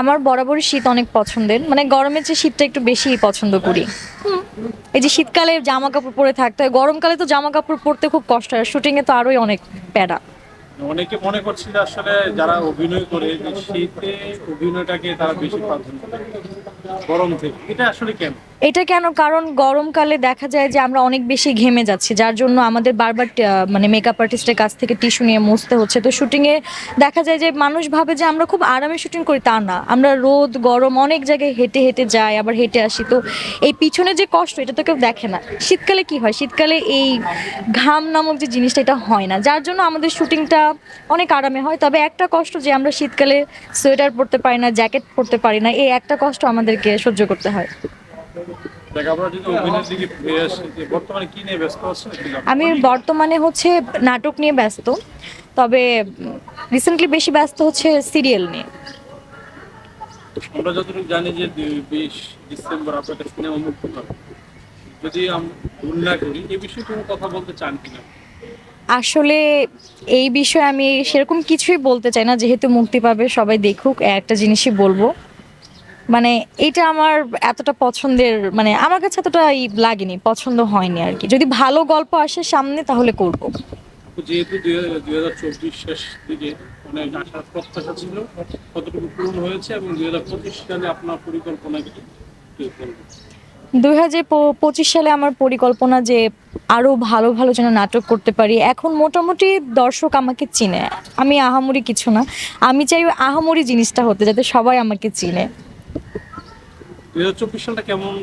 আমার বরাবরই শীত অনেক পছন্দের। মানে গরমের যে শীতটা একটু বেশি পছন্দ করি। এই যে শীতকালে জামা কাপড় পরে থাকতে হয়, গরমকালে তো জামা কাপড় পরতে খুব কষ্ট হয় শুটিং এ তো আরোই অনেক প্যারা। অনেকে মনে করছিল আসলে যারা অভিনয় করে, যে শীতে অভিনয়টাকে তারা বেশি গরম থেকে। এটা আসলে কেন এটা কেন? কারণ গরমকালে দেখা যায় যে আমরা অনেক বেশি ঘেমে যাচ্ছি, যার জন্য আমাদের বারবার মানে মেকআপ আর্টিস্টের কাছ থেকে টিস্যু নিয়ে মুছতে হচ্ছে। তো শুটিংয়ে দেখা যায় যে মানুষ ভাবে যে আমরা খুব আরামে শুটিং করি, তা না। আমরা রোদ, গরম অনেক জায়গায় হেঁটে হেঁটে যাই, আবার হেঁটে আসি। তো এই পিছনে যে কষ্ট, এটা তো কেউ দেখে না। শীতকালে কি হয়? শীতকালে এই ঘাম নামক যে জিনিসটা, এটা হয় না। যার জন্য আমাদের শুটিংটা অনেক আরামে হয়। তবে একটা কষ্ট যে আমরা শীতকালে সোয়েটার পরতে পারি না জ্যাকেট পরতে পারি না, এই একটা কষ্ট আমাদেরকে সহ্য করতে হয়। আমি বর্তমানে হচ্ছে নাটক নিয়ে ব্যস্ত তবে রিসেন্টলি বেশি ব্যস্ত হচ্ছে সিরিয়াল নিয়ে। আমরা যতটুকু জানি যে বিশ ডিসেম্বর সিনেমা মুক্তি পাবে যদি ভুল না করি এই বিষয়ে কোনো কথা বলতে চান কিনা? আসলে এই বিষয়ে আমি সেরকম কিছুই বলতে চাই না যেহেতু মুক্তি পাবে সবাই দেখুক একটা জিনিসই বলব। মানে এটা আমার এতটা পছন্দের মানে আমার কাছে এতটা লাগেনি পছন্দ হয়নি আর কি। যদি ভালো গল্প আসে সামনে তাহলে করব। যেহেতু দুই হাজার চব্বিশ শেষ দিকে অনেক আশার প্রত্যাশা ছিল কতটুকু পূরণ হয়েছে এবং দুই হাজার পঁচিশ সালে আপনার পরিকল্পনা কি? দুই হাজার পঁচিশ সালে আমার পরিকল্পনা যে আরও ভালো ভালো যেন নাটক করতে পারি এখন মোটামুটি দর্শক আমাকে চিনে। আমি আহামরি কিছু না। আমি চাই আহামরি জিনিসটা হতে যাতে সবাই আমাকে চিনে। দুই হাজার চব্বিশ সালটা কেমন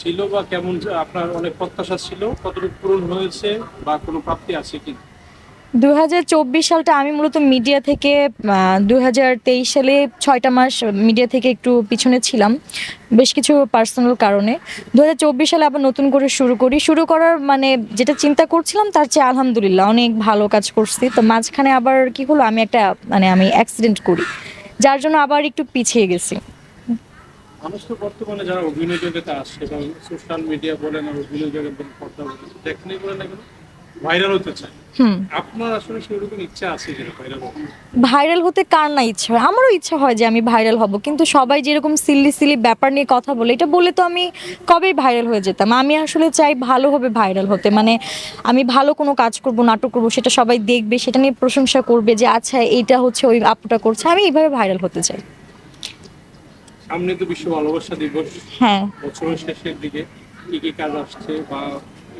ছিল বা কেমন আপনার অনেক প্রত্যাশা ছিল? কতটুকু পূরণ হয়েছে বা কোনো প্রাপ্তি আছে কি? দুই হাজার চব্বিশ সালটা আমি মূলত মিডিয়া থেকে দুই হাজার তেইশ সালে ছয়টা মাস মিডিয়া থেকে একটু পিছনে ছিলাম, বেশ কিছু পার্সোনাল কারণে। দু হাজার চব্বিশ সালে আবার নতুন করে শুরু করি। শুরু করার মানে যেটা চিন্তা করছিলাম, তার চেয়ে আলহামদুলিল্লাহ অনেক ভালো কাজ করছি। তো মাঝখানে আবার কি হলো, আমি একটা মানে আমি অ্যাক্সিডেন্ট করি, যার জন্য আবার একটু পিছিয়ে গেছি। মানুষ তো বর্তমানে যারা অভিনয় জগতে আসছে বা সোশ্যাল মিডিয়া বলেন আর অভিনয় বলেন পর্দা বলেন যেখানেই বলেন না কেন ভাইরাল হতে চায়। হুম। আপনার আসলে সেরকম ইচ্ছা আছে কিনা ভাইরাল হতে ভাইরাল হতে কার না ইচ্ছা হয়? আমারও ইচ্ছা হয় যে আমি ভাইরাল হব কিন্তু সবাই যেরকম সিল্লি সিলি ব্যাপার নিয়ে কথা বলে এটা বলে তো আমি কবেই ভাইরাল হয়ে যেতাম? আমি আসলে চাই ভালোভাবে ভাইরাল হতে মানে আমি ভালো কোনো কাজ করব নাটক করব সেটা সবাই দেখবে সেটা নিয়ে প্রশংসা করবে যে আচ্ছা এইটা হচ্ছে ওই আপুটা করছে আমি এইভাবে ভাইরাল হতে চাই। সামনে তো বিশ্ব ভালোবাসা দিবস। হ্যাঁ। বছরের শেষের দিকে কি কি কাজ আসছে বা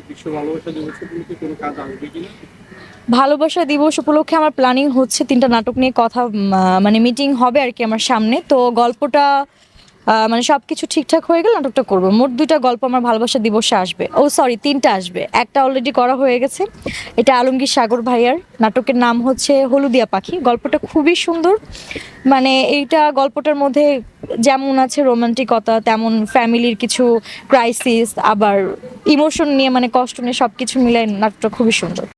বিশ্ব ভালোবাসা দিবস উপলক্ষে কোনো কাজ আসবে কিনা? ভালোবাসা দিবস উপলক্ষে আমার প্ল্যানিং হচ্ছে তিনটা নাটক নিয়ে কথা মানে মিটিং হবে আর কি আমার সামনে। তো গল্পটা মানে সব কিছু ঠিকঠাক হয়ে গেলে নাটকটা করব। মোট দুইটা গল্প আমার ভালোবাসা দিবসে আসবে। ও সরি তিনটা আসবে। একটা অলরেডি করা হয়ে গেছে। এটা আলমগীর সাগর ভাইয়ার। নাটকের নাম হচ্ছে হলুদিয়া পাখি। গল্পটা খুবই সুন্দর। মানে এইটা গল্পটার মধ্যে যেমন আছে রোমান্টিকতা, তেমন ফ্যামিলির কিছু ক্রাইসিস আবার ইমোশন নিয়ে মানে কষ্ট নিয়ে সব কিছু মিলে নাটকটা খুবই সুন্দর।